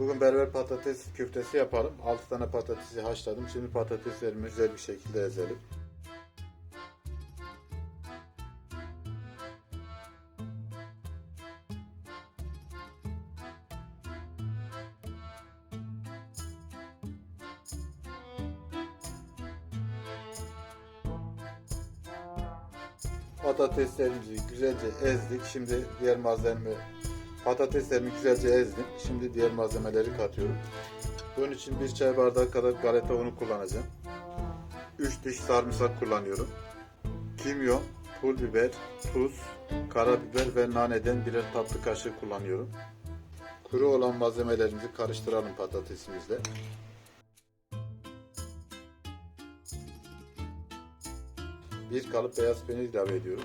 Bugün berber patates köftesi yapalım. 6 tane patatesi haşladım. Şimdi patateslerimi güzel bir şekilde ezelim. Patateslerimizi güzelce ezdik. Şimdi diğer malzeme patateslerimi güzelce ezdim. Şimdi diğer malzemeleri katıyorum. Bunun için bir çay bardağı kadar galeta unu kullanacağım. 3 diş sarımsak kullanıyorum. Kimyon, pul biber, tuz, karabiber ve naneden birer tatlı kaşığı kullanıyorum. Kuru olan malzemelerimizi karıştıralım patatesimizle. Bir kalıp beyaz peynir ilave ediyorum.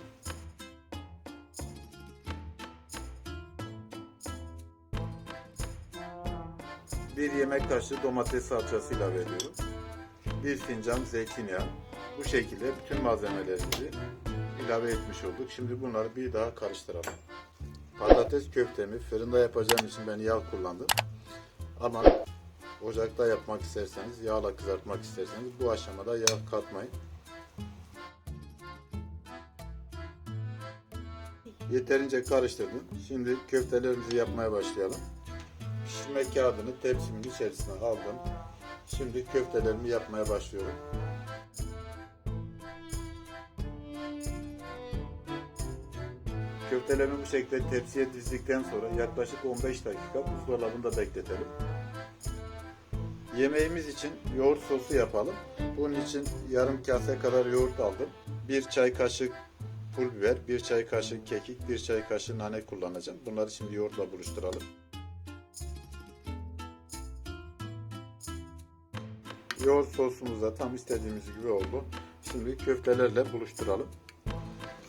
Bir yemek kaşığı domates salçası ilave ediyorum. Bir fincan zeytinyağı. Bu şekilde bütün malzemelerimizi ilave etmiş olduk. Şimdi bunları bir daha karıştıralım. Patates köftemi fırında yapacağım için ben yağ kullandım. Ama ocakta yapmak isterseniz, yağla kızartmak isterseniz bu aşamada yağ katmayın. Yeterince karıştırdım. Şimdi köftelerimizi yapmaya başlayalım. Pişirme kağıdını tepsimin içerisine aldım. Şimdi köftelerimi yapmaya başlıyorum. Köftelerimi bu şekilde tepsiye dizdikten sonra yaklaşık 15 dakika buzdolabında bekletelim. Yemeğimiz için yoğurt sosu yapalım. Bunun için yarım kase kadar yoğurt aldım. Bir çay kaşığı pul biber, bir çay kaşığı kekik, bir çay kaşığı nane kullanacağım. Bunları şimdi yoğurtla buluşturalım. Yoğurt sosumuz da tam istediğimiz gibi oldu. Şimdi köftelerle buluşturalım.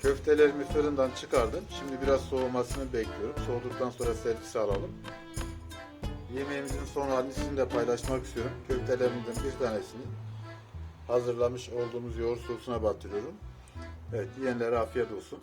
Köftelerimi fırından çıkardım. Şimdi biraz soğumasını bekliyorum. Soğuduktan sonra servise alalım. Yemeğimizin son halini sizinle paylaşmak istiyorum. Köftelerimden bir tanesini hazırlamış olduğumuz yoğurt sosuna batırıyorum. Evet, yiyenlere afiyet olsun.